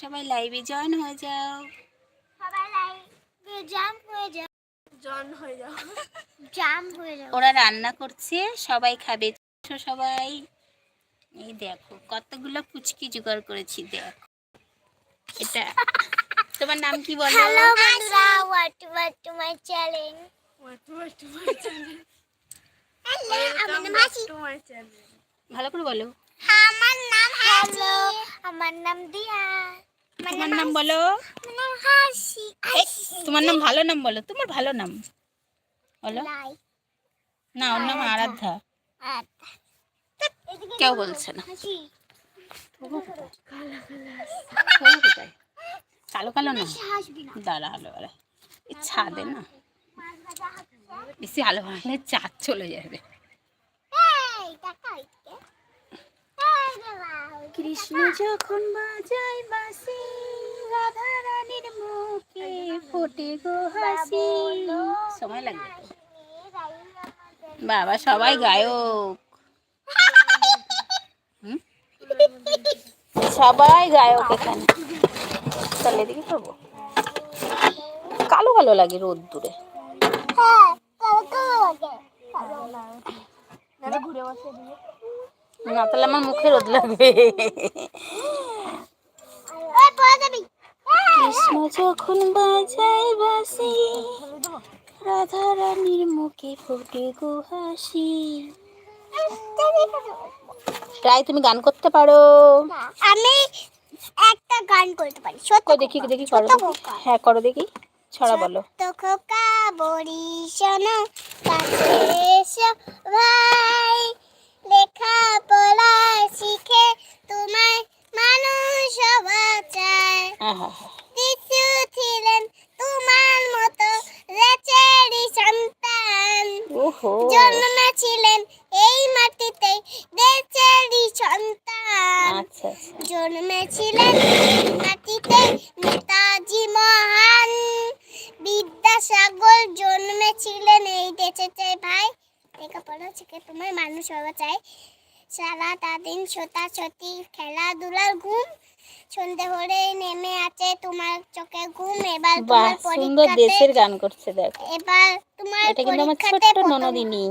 সবাই লাইভে জয়েন হয়ে যাও। সবাই লাইভে জাম্প হয়ে যাও। জন হয়ে যাও। জাম্প হয়ে যাও। ওরা রান্না করছে সবাই খাবে। সবাই। এই দেখো কতগুলো পুচকি জোগাড় করেছি দেখো। এটা তোমার নাম কি বলো? হ্যালো বন্ধুরা what what to my channel welcome to my channel হাসি টু মাই চ্যানেল ভালো করে বলো। আমার নাম হ্যালো আমার নাম দিয়া তোমার নাম বলো। তোমার নাম ভালো নাম বলো তোমার ভালো নাম। বলো। না ওর নাম আরাধ্যা। কেউ বলছে না? কালো কালো না? দাঁড়া আলো এই ছাদে না? বেশি আলো হলে চাঁদ চলে যাবে এই টাকা হইতে এই দেবা কৃষ্ণ যখন বাজায় বাসি রাধা রানীর মুখে ফোটে গো হাসি। সময় লাগবে। বাবা সবাই গায়ক। হুম? সবাই গায়ক এখানে। তাহলে এদিকে করব। কালো কালো লাগে রোদ দূরে হ্যাঁ ঘুরে বসে দিয়ে না তাহলে আমার মুখে রোদ লাগবে। কৃষ্ণ যখন বাজায় বাসি রাধা রানীর মুখে ফোটে গো হাসি রায় তুমি গান করতে পারো? আমি একটা গান করতে পারি। সত্য দেখি দেখি করো। হ্যাঁ করো দেখি ছড়া বলো। খোকা বড়ি শোনো কাছে ভাই। লেখা পড়া শিখে তোমায় মানুষ হওয়া চায়। আহা যিশু ছিলেন তোমার মতো রেচেরি সন্তান। জন্মেছিলেন এই মাটিতে বেচারি সন্তান। আচ্ছা আচ্ছা। জন্মেছিলেন মাটিতে নেতাজি মহান। বিদ্যাসাগর জন্মেছিলেন এই দেশেতে ভাই লেখাপড়া শিখে তোমার মানুষ হওয়া চাই। সারাটা দিন ছোটাছুটি খেলাধুলার ঘুম সন্ধে হলে নেমে আছে তোমার চোখে ঘুম। এবার তোমার সুন্দর পরীক্ষাতে দেশের গান করছে দেখো। এবার তোমার এটা কিন্তু আমার ছোট্ট প্রথম ননদিনী।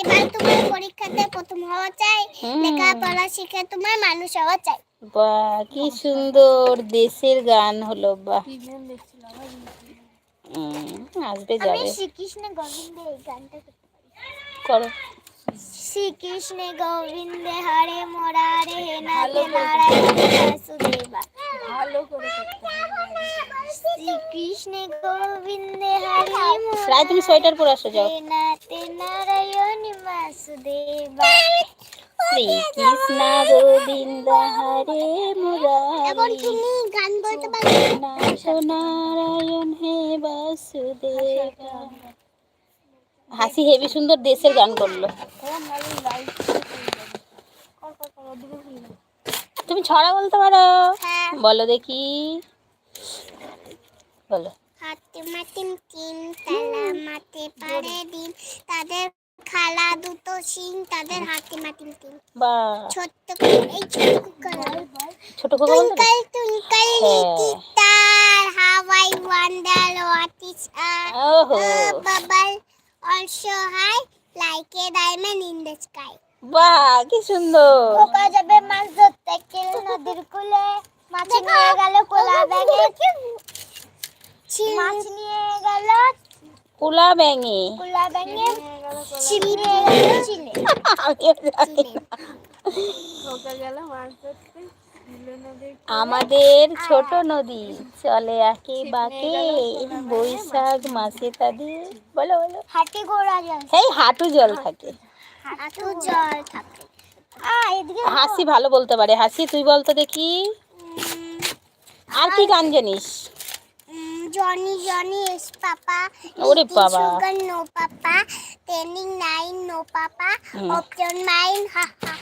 এবার তোমার পরীক্ষাতে প্রথম হওয়া চাই। লেখাপড়া শিখে তোমার মানুষ হওয়া চাই। বাহ কি সুন্দর দেশের গান হলো বাহ। দেখছিলাম আসবে আমি যাবে। শ্রীকৃষ্ণ গোবিন্দে এই গানটা করো। শ্রীকৃষ্ণ গোবিন্দে হরে মোরারে হে নাথে নারায়ণ বাসুদেবা। ভালো করে করতে হবে। শ্রীকৃষ্ণ গোবিন্দে হরে রায় তুমি সোয়েটার পরে আসো যাও। নাথে নারায়ণ বাসুদেবা। শ্রী কৃষ্ণ গোবিন্দ হরে মুরারি গান বলতে পারো। নাথ নারায়ণ হে বাসুদেবা। হাসি হেবি সুন্দর দেশের গান করল। তুমি ছড়া বলতে পারো? হ্যাঁ। বলো দেখি। বলো। হাতে মাটিম টিম তালা মাতে পারে দিন। তাদের খালা দুটো সিং তাদের হাতে মাটিম টিম ছোট্ট এই কুকুর ছোট wonder what is bubble. Also high like a diamond in the sky বাহ কি সুন্দর খোকা যাবে মাছ ধরতে কেল নদীর কূলে মাছ নিয়ে গেল কোলা ব্যাগে মাছ নিয়ে গেল কুলা ব্যাঙে কোলা ব্যাগে ছিপ নিয়ে গেল চিলে। নৌকা গেল মাছ ধরতে আমাদের ছোট নদী চলে আঁকে বাঁকে বৈশাখ মাসে তাদের বলো বলো। হাতে ঘোড়া জল সেই হাঁটু জল থাকে। হাঁটু জল থাকে। হাসি ভালো বলতে পারে। হাসি তুই বলতো দেখি। আর কি গান জানিস? জনি জনি এস পাপা ওরে বাবা। Sugar no papa training nine no papa option mine ha ha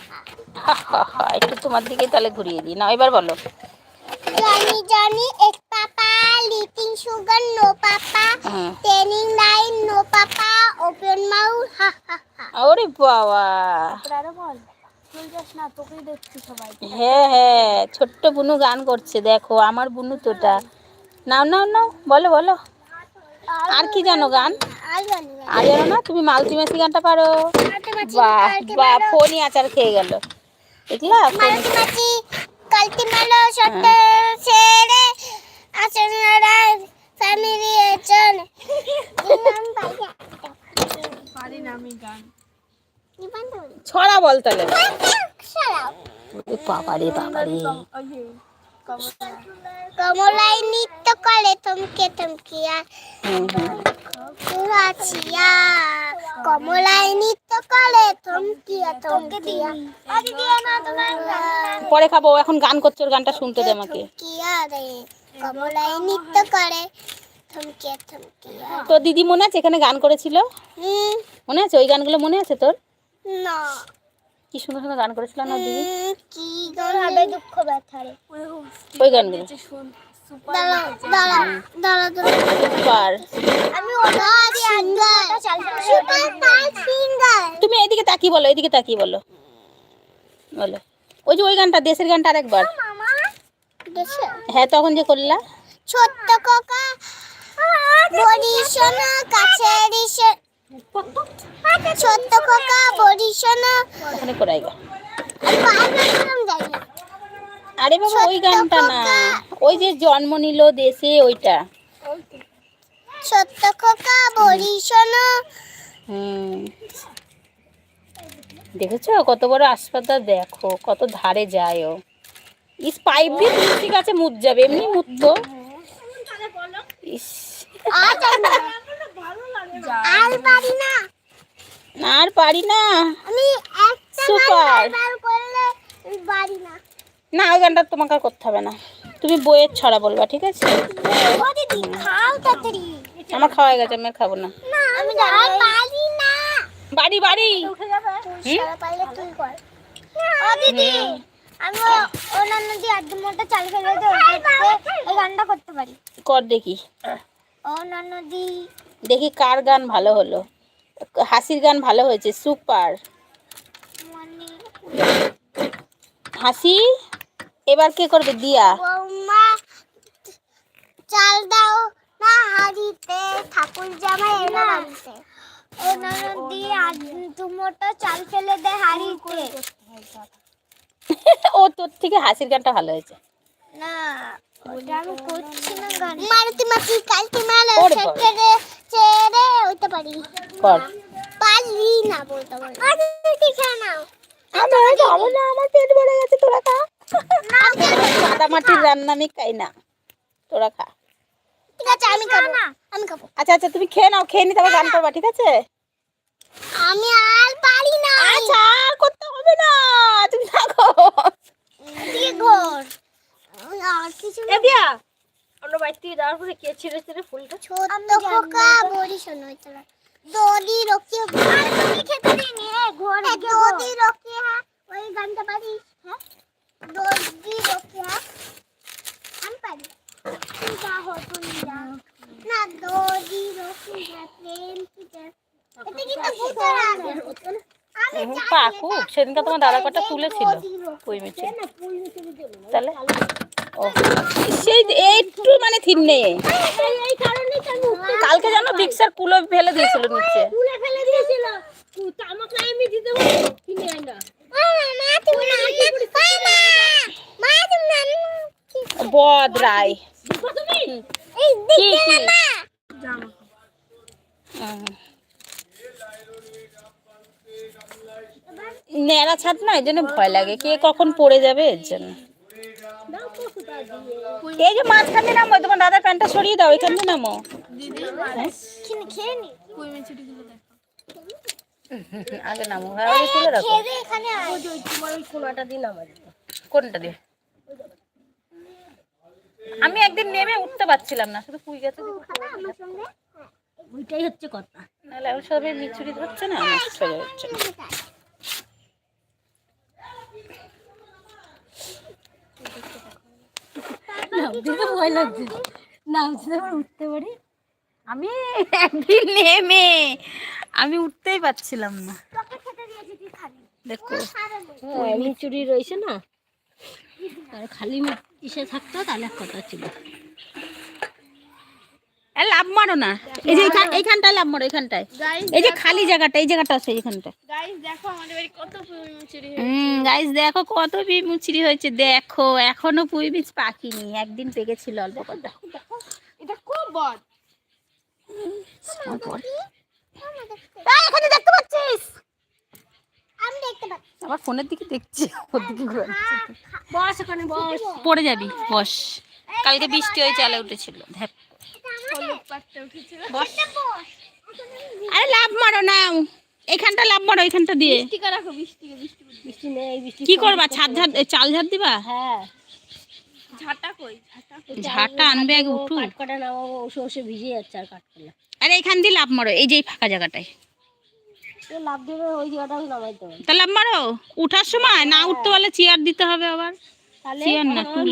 ha একটু তোমার দিকে তাহলে ঘুরিয়ে দিই। না এবার বলো। Johnny Johnny yes papa লিটিং sugar no papa. Training nine no papa open mouth ha ha ha ওরে বাবা। আরও বল। হ্যাঁ হ্যাঁ। ছোট্ট বুনু গান করছে দেখো। আমার বুনু তোটা। নাও নাও নাও বলো বলো। আর কি জানো গান? আর জানি না তুমি মালতি মাসি গানটা পারো। বাহ বাহ ফোনই আচার খেয়ে গেল। দেখলা মাটি মাছি সত্য ছেড়ে। আসনারা ফ্যামিলি এজন পারি না আমি গান। ছড়া বল তাহলে। যে কমলা কমলাই নৃত্য করে হুম হুম কমলাই নৃত্য করে তোমার পরে খাব এখন গান করছে ওর গানটা শুনতে দে আমাকে। কমলাই নৃত্য করে তোর দিদি মনে আছে এখানে গান করেছিল? হুম। মনে আছে? ওই গানগুলো মনে আছে তোর? না। কি সুন্দর সুন্দর গান করেছিল না দিদি? কি গান হবে দুঃখ ব্যথারে ওই গানগুলো। শুন তুমি এইদিকে তাকিয়ে বলো এইদিকে তাকিয়ে বলো। বলো। ওই যে ওই গানটা দেশের গানটা আরেকবার। হ্যাঁ তখন যে করলা। ছোট্ট কোকা বড়ি সোনা কাছের ইসে- ছোট্ট কোকা বড়ি সোনা ওখানে করাই গা। আরে বাবা ওই গানটা না। ওই যে জন্ম নিল দেশে ওইটা। ছোট্ট সোনা হুম। দেখেছ? কত বড় হাসপাতাল দেখো কত ধারে যায় ও ইস পাইপ দিয়ে তুলসী গাছে মুত যাবে এমনি মুততো ইস আর যাই না আর পারি না। আর পারি না আমি করলে পারি না। না ওই গানটা তোমাকে আর করতে হবে না। তুমি বইয়ের ছড়া বলবা ঠিক আছে? আমার খাওয়া হয়ে গেছে আমি আর খাব না। না আমি না বাড়ি বাড়ি উঠে যাবে? সারা পারলে তুই কর আমি অন্যান্য দিয়ে আড্ডি মোটা চাল ফেলে দিয়ে এই গানটা করতে পারি কর দেখি। দি দেখি কার গান ভালো হলো। হাসির গান ভালো হয়েছে সুপার। হাসি? এবার কে করবে? দিয়া। চাল দাও না হাড়িতে ঠাকুর জামাই এলো বাড়িতে। অন্যান্য দিয়ে আড্ডি মোটা চাল ফেলে দে হাড়িতে। ও তোর থেকে হাসির গানটা ভালো হয়েছে। না। ওটা আমি করছি না গান। মারুতি মাছি কালকে মালা ওরে ছেড়ে ছেড়ে ওইটা পারি। কর পারি না বলতে বলতে। আরে ঠিক নাও। আমার খাব না আমার পেট ভরে গেছে তোরা খা। নাও সাদা মাটির রান্না আমি খাই না। তোরা খা। ঠিক আছে আমি খাব। না আমি খাব। আচ্ছা আচ্ছা তুমি খেয়ে নাও খেয়ে নি তারপর গান করবা ঠিক আছে? আমি আর পারি না আচ্ছা করতে হবে না। তুমি থাকো ঘর। দিয়া অন্য বাড়ি থেকে যাওয়ার পরে কে ছিঁড়ে ছিঁড়ে ফুলটা ছোট খোকা বড়ি শোনো এটা দদি রকি আর তুমি খেতে দিনি হ্যাঁ ঘর দদি রকি হ্যাঁ ওই গানটা হ্যাঁ? দদি রকি হ্যাঁ? আমি পারি। তুই যা হো তুই যা। না দদি রকি হ্যাঁ প্রেম কি যা। এটা কিন্তু ভূতের আগে। আমি পাকুক সেদিনকে তোমার দাদা কটা তুলেছিল রকি। তাহলে? সেই একটু মানে থিন নেই। কালকে জানো রিক্সার কুলো ফেলে দিয়েছিল নিচে। ফেলে দিয়েছিল আমি দিতে ছাদ না এই জন্য ভয় লাগে। কে কখন পড়ে যাবে, এর জন্য। এই যে মাঝখান দিয়ে নামো তোমার দাদার প্যান্টটা সরিয়ে দাও এখান দিয়ে নামো। কই আগে নামো হ্যাঁ ওই তুলে রাখো। খেয়ে দে এখানে আয়। ওই যে ওই তোমার ওই কোনাটা দিন আমার কোনটা দিয়ে? আমি একদিন নেমে উঠতে পারছিলাম না শুধু পুই গেছে ওইটাই হচ্ছে কথা। নাহলে ওর সবাই মিচুরি ধরছে না আমার হচ্ছে না। দিতে ভয় লাগছে নামছি উঠতে পারি? আমি একদিন নেমে আমি উঠতেই পারছিলাম না। দেখো। চুরি রয়েছে না? আর খালি ইসে থাকতো তাহলে কথা ছিল। লাভ মারো না। এই যে এইখানটায় লাভ মারো এইখানটায়। এই যে খালি জায়গাটা এই জায়গাটা আছে এইখানটা। গাইস দেখো কত দেখো বি মুচড়ি হয়েছে। দেখো এখনও পুঁই বীজ পাকিনি একদিন পেকেছিল অল্প। কথা এটা খুব বড়। এখানে দেখতে পাচ্ছিস? আমি দেখতে পাচ্ছি। আবার ফোনের দিকে দেখছি ওর দিকে ঘুরে বস ওখানে বস। পড়ে যাবি বস। কালকে বৃষ্টি হয়ে চালে উঠেছিল। ধ্যাৎ। উঠেছিল। আরে লাভ মারো না। এইখানটা লাভ মারো এইখানটা দিয়ে। বৃষ্টিকে রাখো বৃষ্টিকে বৃষ্টি বৃষ্টি নেই বৃষ্টি কি করবা? ছাদ ঝাড় চাল ঝাড় দিবা? হ্যাঁ। ঝাঁটা কই? ঝাঁটা আনবে আগে উঠু। কাট নামাবো ওসে ওসে ভিজে যাচ্ছে আর কাট আরে এইখান দিয়ে লাভ মারো এই যে ফাঁকা জায়গাটায়। লাভ দেবে ওই জায়গাটাও নামাইতে হবে তা লাভ মারো উঠার সময়? না উঠতে পারলে চেয়ার দিতে হবে আবার। চেয়ার না, টুল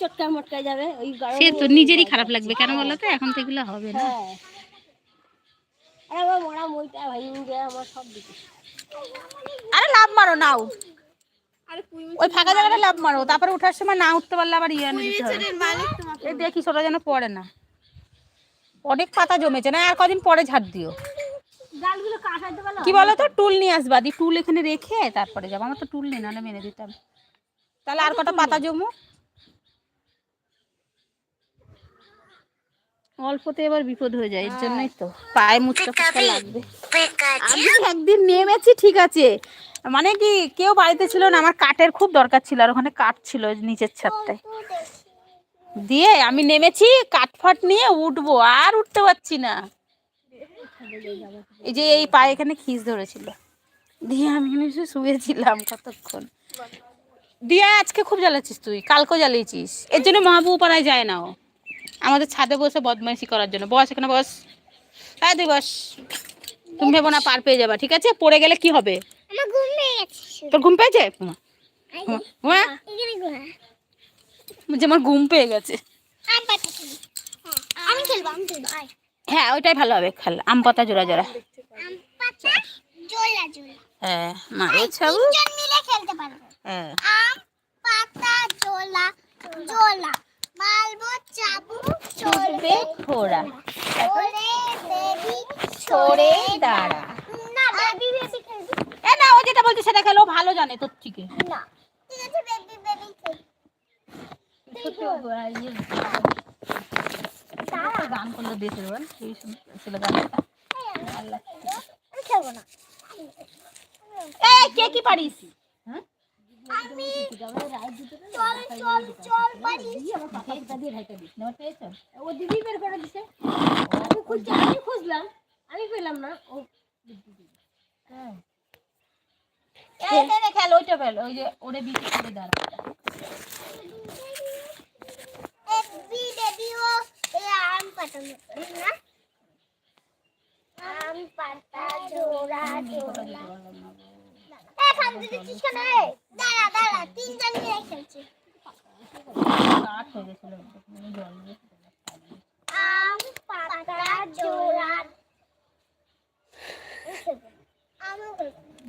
চটকায় মটকায় যাবে ওই সে তো নিজেরই খারাপ লাগবে কেন বলো তো? এখন তো এগুলো হবে না। হ্যাঁ। আরে আমার মরা মইটা ভাই গিয়ে আমার সব দিকে। আরে লাভ মারো নাও। ওই ফাঁকা জায়গাটা লাভ মারো তারপরে ওঠার সময় না উঠতে পারলে আবার ইয়ে নিতে হবে। দেখি ওটা যেন পড়ে না। অনেক পাতা জমেছে না আর কদিন পরে ঝাড় দিও। গালগুলো কাটাইতে পারল? কি বলো তো টুল নিয়ে আসবা দি টুল এখানে রেখে তারপরে যাব। আমার তো টুল নেই নাহলে মেরে দিতাম। তাহলে আর কটা পাতা জমু অল্পতে এবার বিপদ হয়ে যায় এর জন্যই তো। পায়ে মুচকা ফুচকা লাগবে। আমি একদিন নেমেছি ঠিক আছে। মানে কি কেউ বাড়িতে ছিল না আমার কাঠের খুব দরকার ছিল আর ওখানে কাঠ ছিল নিচের ছাদটায়। দিয়ে আমি নেমেছি কাঠ ফাট নিয়ে উঠবো আর উঠতে পারছি না। এই যে এই পায়ে এখানে খিস ধরেছিল। দিয়ে আমি এখানে শুয়েছিলাম কতক্ষণ। দিয়ে আজকে খুব জ্বালাচ্ছিস তুই কালকেও জ্বালিয়েছিস। এর জন্য মহাবু পাড়ায় যায় না ও। আমাদের ছাদে বসে বদমাইশি করার জন্য। বস এখানে বস। হ্যাঁ তুই বস। তুমি ভেবো না পার পেয়ে যাবা ঠিক আছে? পড়ে গেলে কি হবে? তোর ঘুম পেয়েছে? যে আমার ঘুম পেয়ে গেছে। হ্যাঁ, হ্যাঁ ওইটাই ভালো হবে খেল। আম পাতা জোড়া জোড়া। হ্যাঁ মারো হ্যাঁ। আম পাতা জোলা জোলা মালবো চাবু ছুটবে ঘোড়া। ওরে বেবি সরে দাঁড়া। না বেবি বেবি খেলবি এ না ও যেটা বলছে সেটা খেলো ভালো জানে তোর থেকে না ঠিক আছে বেবি বেবি খেলবি গান করল দেশের বল সেই ছিল গানটা আমি খেলব না এই কে কি পারিস? হ্যাঁ? আমি চল চল চল বাড়ি নেওয়ার পেয়েছ ও দিদি বের করে দিছে আমি খুঁজছি আমি খুঁজলাম আমি পেলাম না ও এইটা খেল ওইটা খেল ওই যে ওরে বিক্রি করে দাঁড়া বেবি বেবি ও এ আম পাতা মতো না আম পাতা জোড়া জোড়া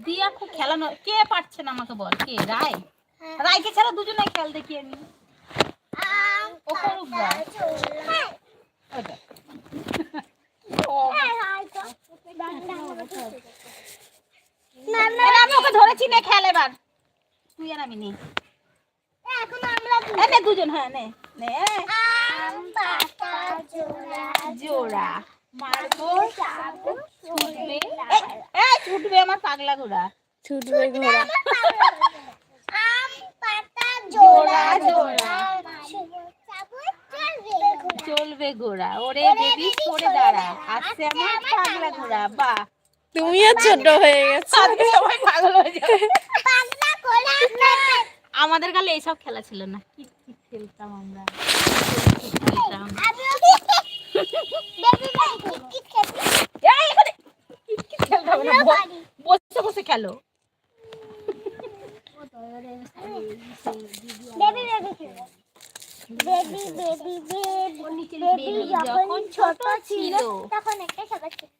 দিয়ে খুব খেলানো। কে পারছে না আমাকে বল? কে? রায়? হ্যাঁ। রায়কে ছাড়া দুজনে খেল দেখি আমি আম আমি ওকে ধরেছি নে খেল এবার। তুই আর আমি নে। এখন আমরা এ নে দুজন হ্যাঁ নে নে। আম পাতা জোড়া জোড়া। মারবো ছুটবে। ছুটবে আমার পাগলা ঘোড়া। ছুটবে ঘোড়া। আম পাতা জোড়া জোড়া। চলবে ঘোড়া। চলবে ঘোড়া। ওরে বেবি সরে দাঁড়া। আসছে আমার পাগলা ঘোড়া। বাহ। তুমিও ছোট হয়ে গেছো। আজকে সবাই পাগল হয়ে যাবে। আমাদের কালে এইসব খেলা ছিল না। কি কি খেলতাম আমরা? খেলতাম। বসে বসে খেলো। বেবি বেবি খেলব বেবি বেবি বেবি। বেবি যখন ছোট ছিল। তখন একটা সবাই ছিল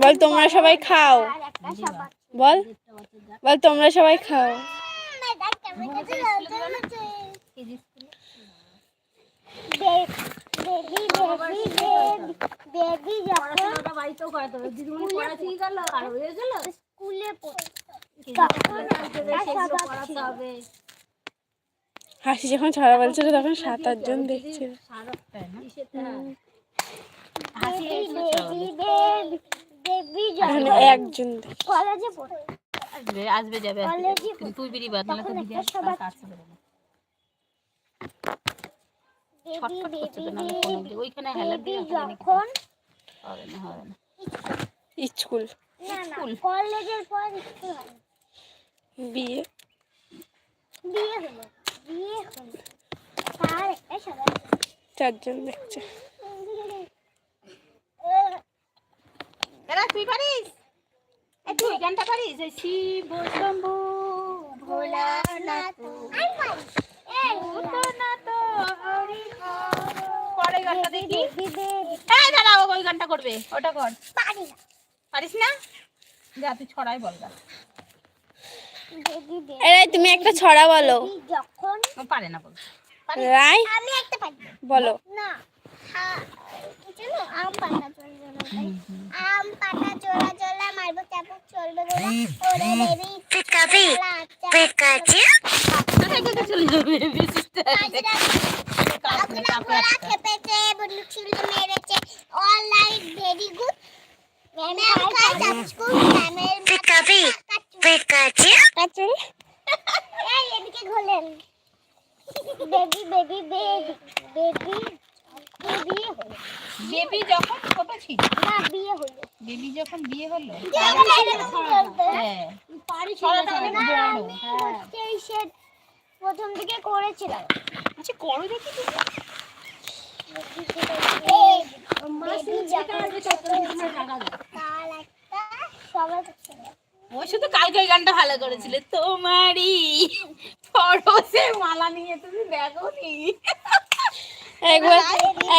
বল তোমরা সবাই খাও। বল বল তোমরা সবাই খাও। হাসি যখন ছড়া বলছিল তখন সাত দেখছিল। বেবি এখন যখন একজন দেখ কলেজে পড়ে। আসবে আসবে যাবে তুই বিড়ি বাদ না। ওইখানে হেলার দিয়ে হবে। না হবে না। স্কুল। কলেজের পর স্কুল হয়। বিয়ে। বিয়ে হলো বিয়ে হলো। তার একটা সবাই চারজন দেখছে। দাদা তুই পারিস? এই তুই গানটা পারিস? এই শিব শম্ভু আমি পারি। এই হরি গানটা দেখি। এই দাদা ও ওই গানটা করবে। ওটা কর। পারি না। পারিস না? যা তুই ছড়াই বল গা। এরাই তুমি একটা ছড়া বলো। যখন ও পারে না বল। রাই আমি একটা পারি। বলো। না আম পাতা চলে? আম পাতা চোলা চোলা মারবো চাপুক চলবে ওরে বেবি পিকাবি পিকাচি চলে যাবে বিশিষ্ট ঘোড়া খেপেছে বন্দুক ছিল মেরেছে। All right very good peekaboo Pikachu kachori এই এদিকে ঘোলেন বেবি বেবি বেবি যখন ছোট ছিল। না বিয়ে হলো। বেবি যখন বিয়ে হলো হ্যাঁ হ্যাঁ। পারি ছড়াটা অনেক বড় আমি হচ্ছে প্রথম দিকে করেছিলাম। আচ্ছা করো দেখি। ওই শুধু কালকে ওই গানটা ভালো করেছিল। তোমারই পরশে মালা নিয়ে তুমি দেখো নি একবার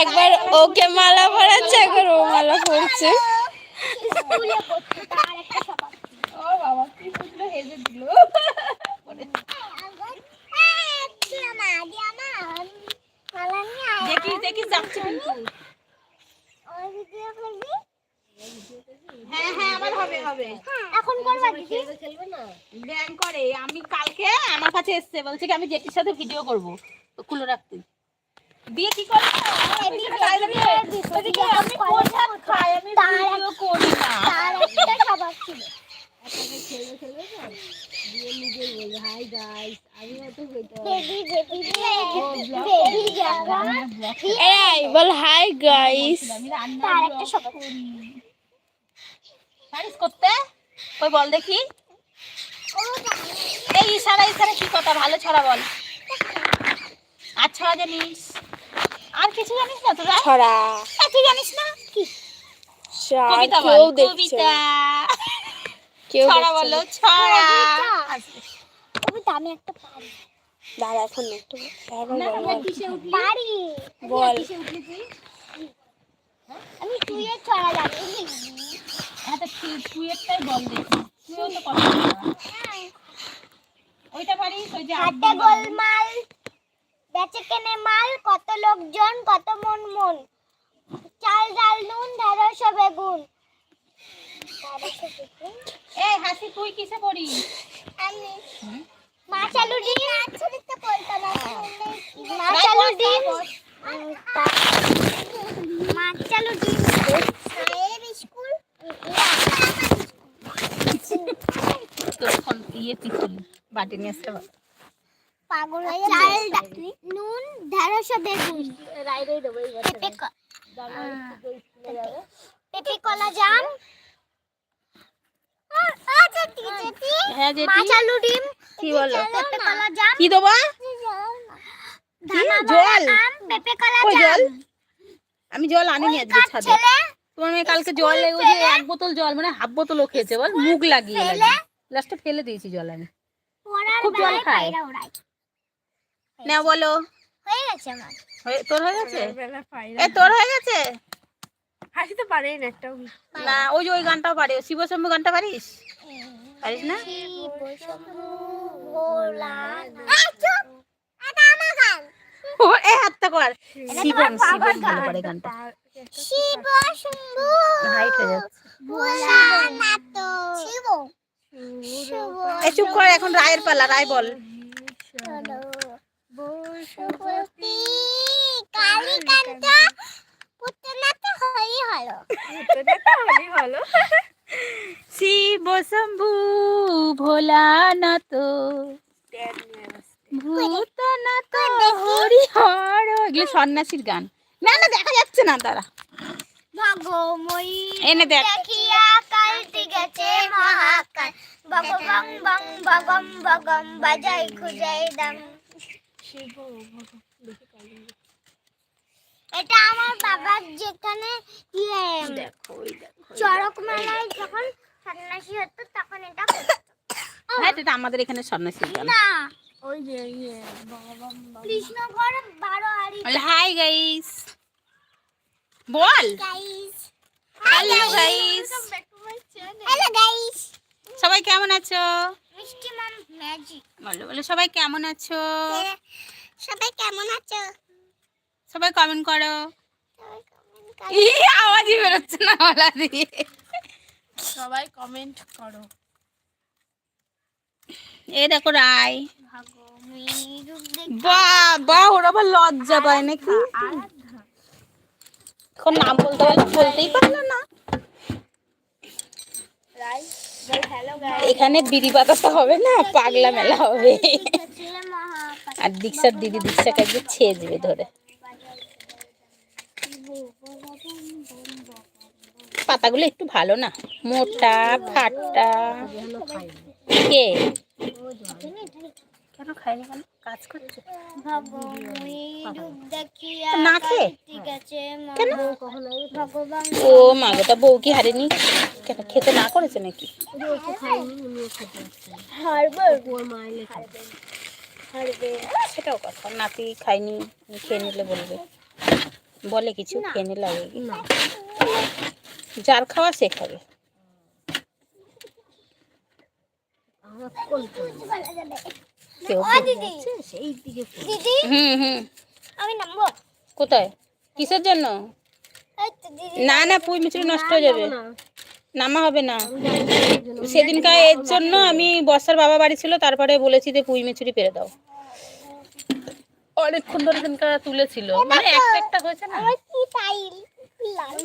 একবার ওকে মালা পরাচ্ছে একবার ও মালা পরছে। ও বাবা কি দিল। দেখি দেখি যাচ্ছে কিন্তু। হ্যাঁ হ্যাঁ আমার হবে হবে। এখন করবা দিদি খেলবে না? ব্যায়াম করে আমি কালকে আমার কাছে এসছে বলছে কি আমি জেঠির সাথে ভিডিও করব। তো খুলে রাখতে দিয়ে কি করে ওদিকে আমি প্রসাদ খাই? আমি ভিডিও করি না। তার একটা সবাই ছিল। খেলবে খেলবে না দিয়ে নিজেই বলবে হাই গাইস আমি হয়তো বেবি বেবি বেবি যখন এরাই বল হাই গাইস তার একটা সবাই করি করতে? ওই বল দেখি। এই ইশারা ইশারা কি কথা? ভালো ছড়া বল। আর ছড়া জানিস? আর কিছু জানিস না তোরা? ছড়া। তুই জানিস না? কি? কবিতা বল কবিতা। ছড়া বলো ছড়া। কবিতা। আমি একটা পারি। দাঁড়া এখন একটু? পারি বল কিসে উঠলি তুই? আমি তুইয়ে ছড়া হ্যাঁ তো তুই- তুই বল দেখি। তুইও তো কথা ওইটা পারিস ওই যে হাতে গোলমাল বেচে কেনে মাল কত লোকজন কত মন মন। চাল ডাল নুন ঢেঁড়স বেগুন। এই হাসি তুই কিসে পড়িস? আমি মাছ আলু ডিম। মাছ লিখতে বলতো না মাছ আলু ডিম। মাছ আলু ডিম সাহেব স্কুল তোর ইয়ে তিতুল বাটি নিয়ে আসতে পাগল হয়ে চাল ডাল নুন ঢেঁড়স বেগুন। রাই রাই দেবো এই বছর পেঁপে ক- কলা জাম। হ্যাঁ জেঠি মাছ আলু ডিম। বলো? পেঁপে কলা জাম। কি দেবো? ধানা জল? বালা আম পেঁপে কলা কই জল? আমি জল আনিনি আজকে ছাদে। তোমার মেয়ে কালকে জল লেগে যে এক বোতল জল মানে হাফ বোতলও খেয়েছে। বল মুখ লাগিয়ে লাস্টে ফেলে দিয়েছি জল আমি। খুব জল খায়। না বলো। হয়ে গেছে আমার। তোর হয়ে গেছে? এ তোর হয়ে গেছে? হাসি তো পারেই না একটাও না ওই যে ওই গানটাও পারে। শিবশম্ভু গানটা পারিস? পারিস না? শিব শম্ভু ভোলা এই চুপ এটা আমার গান ও এ হাতটা কর। শিবম শিবম ভালো করে গানটা। শিব শম্ভু হাইট হয়ে যাচ্ছে। ভোলা তো শিব। শিব এ চুপ কর এখন রায়ের পালা রায় বল। শুভতি কালীকান্ত পুত্রনাথ হরি হলো। ভালো শিব শম্ভু ভোলানাথ ভূতনাথ হরিহর। এগুলো সন্ন্যাসীর গান। না না দেখা যাচ্ছে না তারা ভগময়ী এনে দেখ। গেছে মহাকাল। বং বাজাই খুজাই দাম। এটা আমার বাবার যেখানে ইয়ে চড়ক মেলায় যখন সন্ন্যাসী হতো তখন এটা। হ্যাঁ আমাদের এখানে সন্ন্যাসীর গান। না ওই যে ইয়ে কৃষ্ণগড় হাই গাইস বল guys hello guys hello guys সবাই কেমন আছো? মিষ্টি মাম ম্যাজিক বলো বলো সবাই কেমন আছো? সবাই কেমন আছো? সবাই কমেন্ট করো। সবাই ই আওয়াজই বেরোচ্ছে না গলা দিয়ে। সবাই কমেন্ট করো। এই দেখো রায়। ভগময়ী বা বা ওর আবার লজ্জা পায় নাকি? এখন নাম বলতে বলতে বলতেই পারল না। এখানে বিড়ি বাতাসা হবে না, পাগলা মেলা হবে। আর দীক্ষার দিদি দীক্ষাকে একদিন ছেয়ে দেবে ধরে। পাতাগুলো একটু ভালো না, মোটা, ফাটা। কে? কেন খাইনি কেন কাজ করছে? না খেয়ে? কেন? ও মা গো তা বউ কি হারেনি? কেন খেতে না করেছে নাকি? সেটাও কথা নাতি খাইনি খেয়ে নিলে বলবে। বলে কিছু খেয়ে নিলে আগে? যার খাওয়া সে খাবে। আমার কোল চলে বলা যাবে কেউ সেই দিকে হুম হুম। আমি নামবো? কোথায়? কিসের জন্য? এই তো দিদি না না পুঁই নষ্ট হয়ে যাবে। নামা হবে না। সেদিনকার এর জন্য আমি বর্ষার বাবা বাড়ি ছিল তারপরে বলেছি যে পুঁই মিচুরি পেরে দাও। অনেকক্ষণ ধরে দিনকার তুলেছিল। মানে একটা একটা হয়েছে না? আমার কি টাইল লাল।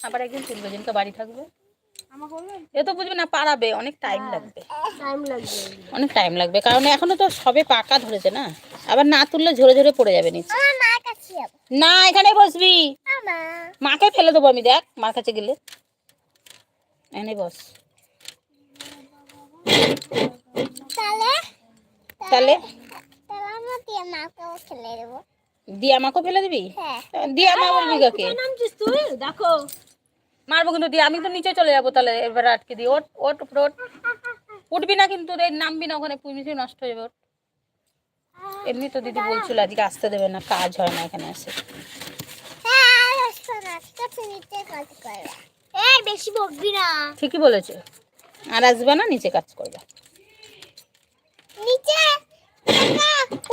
আবার একদিন তুলবে যেদিনকে বাড়ি থাকবে। এ তো বুঝবে না পারাবে অনেক টাইম লাগবে। টাইম লাগবে। অনেক টাইম লাগবে কারণ এখনও তো সবে পাকা ধরেছে না? আবার না তুললে ঝরে ঝরে পড়ে যাবে নিচে। না এখানে বসবি। মাকে ফেলে দেবো আমি দেখ মার কাছে গেলে। এনে বস। তাহলে? দিয়ে আমাকেও ফেলে দিবি। হ্যাঁ। দিয়া বলবি কাকে? দেখো। মারবো কিন্তু দিয়ে আমি তো নিচে চলে যাব তাহলে এবার আটকে দিই ওট ওট উপরে ওট উঠবি না কিন্তু রে নামবি না ওখানে পুঁজি নষ্ট হয়ে যাবে। এমনি তো দিদি বলছিল আজকে আসতে দেবে না কাজ হয় না এখানে হ্যাঁ এই বেশি বকবি না। ঠিকই বলেছে। আর আসবে না নিচে কাজ করবে। নিচে?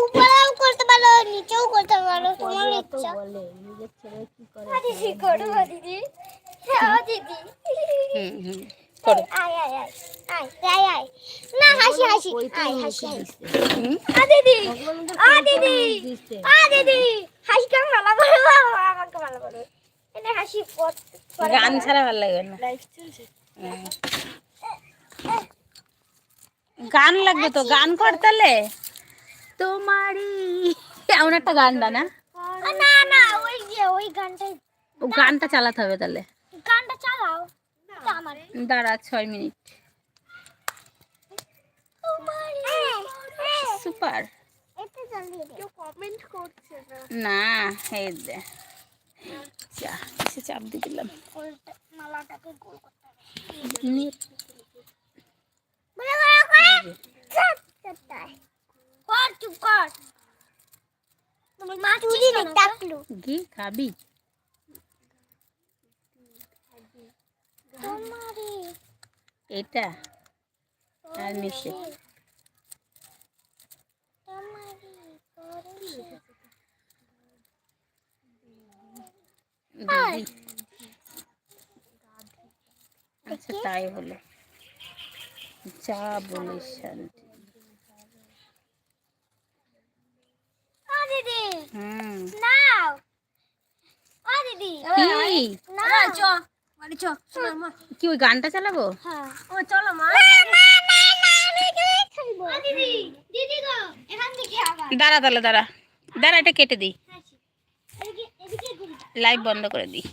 উপরেও করতে পারো নিচেও করতে পারো তোমার ইচ্ছা। দিদি? গান ছাড়া ভালো লাগবে না। লাইভ চলছে। হুম। গান লাগবে তো গান কর তাহলে তোমারই এমন একটা গান না? না না ওই যে ওই গানটা ও গানটা চালাতে হবে তাহলে। গানটা চালাও। আমার। দাঁড়া ছয় মিনিট। সুপার। দে। কমেন্ট করছে না। না এই দে। চা চাপ দিয়ে দিলাম। চাপ কর চুপ কর। চুরি টাকলু। কি খাবি? এটা আর নিচে আচ্ছা তাই হলো। যা বলিস শান্তি। হুম। নাও। দিদি। নাও। চ। বাড়ি চ মা। কি ওই গানটা চালাবো? হ্যাঁ। ও চলো মা। ও দিদি দিদি গো এখান থেকে আবার। দাঁড়া তাহলে দাঁড়া। দাঁড়া এটা কেটে দিই। এদিকে এদিকে লাইভ বন্ধ করে দিই।